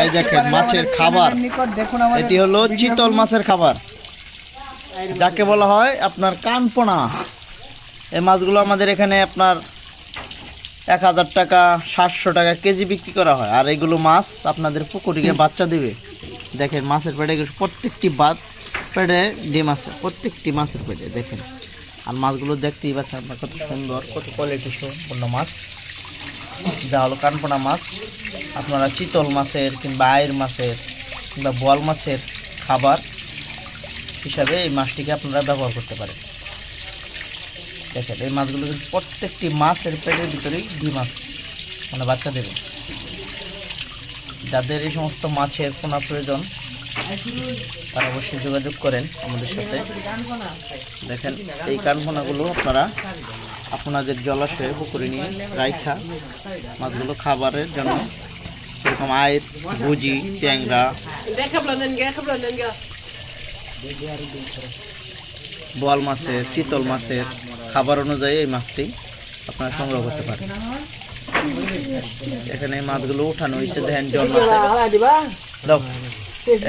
এই দেখেন, মাছের খাবার। এটি হলো চিতল মাছের খাবার। যাকে বলা হয় আপনার কানপোনা। এই মাছগুলো আমাদের এখানে আপনার এক হাজার টাকা, সাতশো টাকা কেজি বিক্রি করা হয়। আর এগুলো মাছ আপনাদের পুকুরে গিয়ে বাচ্চা দেবে। দেখেন, মাছের পেটে প্রত্যেকটি বাদ পেটে ডিম আছে, প্রত্যেকটি মাছের পেটে, দেখেন। আর মাছগুলো দেখতেই পাচ্ছেন আপনার কত সুন্দর, কত কোয়ালিটি সম্পূর্ণ মাছ। যা হলো কানপোনা মাছ। আপনারা চিতল মাছের কিংবা আয়ের মাছের কিংবা বোয়াল মাছের খাবার হিসাবে এই মাছটিকে আপনারা ব্যবহার করতে পারেন। দেখেন, এই মাছগুলো কিন্তু প্রত্যেকটি মাছের পেটের ভিতরেই ডিম মাছ মানে বাচ্চা দেবে। যাদের এই সমস্ত মাছের পোনা প্রয়োজন, তারা অবশ্যই যোগাযোগ করেন আমাদের সাথে। দেখেন, এই কানপোনাগুলো আপনারা আপনাদের জলাশয়ে, পুকুরে নিয়ে রাইখা মাছগুলো খাবারের জন্য এরকম আয়ের ভুজি, ট্যাংরা। বোয়াল মাছের, চিতল মাছের খাবার অনুযায়ী এই মাছটি আপনারা সংগ্রহ করতে পারেন। এখানে মাছগুলো উঠানো হয়েছে ধ্যান দাও,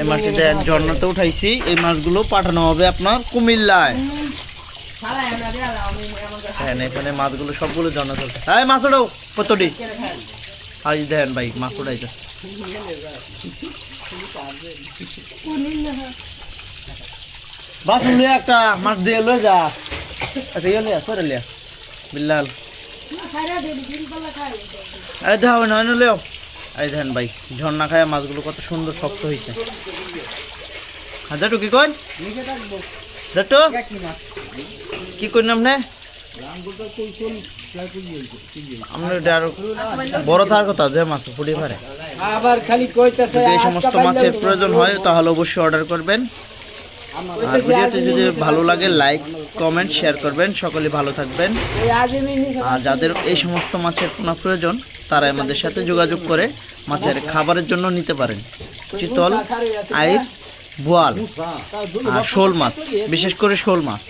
এই মাছটি ধ্যান জন্নতে উঠাইছি, এই মাছগুলো পাঠানো হবে আপনার কুমিল্লায়। এখানে মাছগুলো সবগুলো জন্য চলছে। হ্যাঁ মাছ ওটাও কতটি আজ দেখেন ভাই মাছ উঠাইছে বাসন লিয়া একটা মাছ দিয়ে লয়ে যা। একটা ইয়ে লিয়া করে লিয়া। বিল্লাল। এই দেখো না লিও এই দেখেন ভাই, ঝর্ণা খায় মাছগুলো কত সুন্দর শক্ত হয়েছে হ্যাঁ দেটু কি কই দেটু কি করলাম না? আমরা এটা আরও বড় থাকার কথা যে মাছ ফুটে পারে। আবার খালি কইতেছে এই সমস্ত মাছের প্রয়োজন হয় তাহলে অবশ্যই অর্ডার করবেন। আর ভিডিওটি যদি ভালো লাগে লাইক কমেন্ট শেয়ার করবেন। সকলে ভালো থাকবেন। আর যাদের এই সমস্ত মাছের কোনো প্রয়োজন তারা আমাদের সাথে যোগাযোগ করে মাছের খাবারের জন্য নিতে পারেন। চিতল আইর বোয়াল আর শোল মাছ বিশেষ করে শোল মাছ।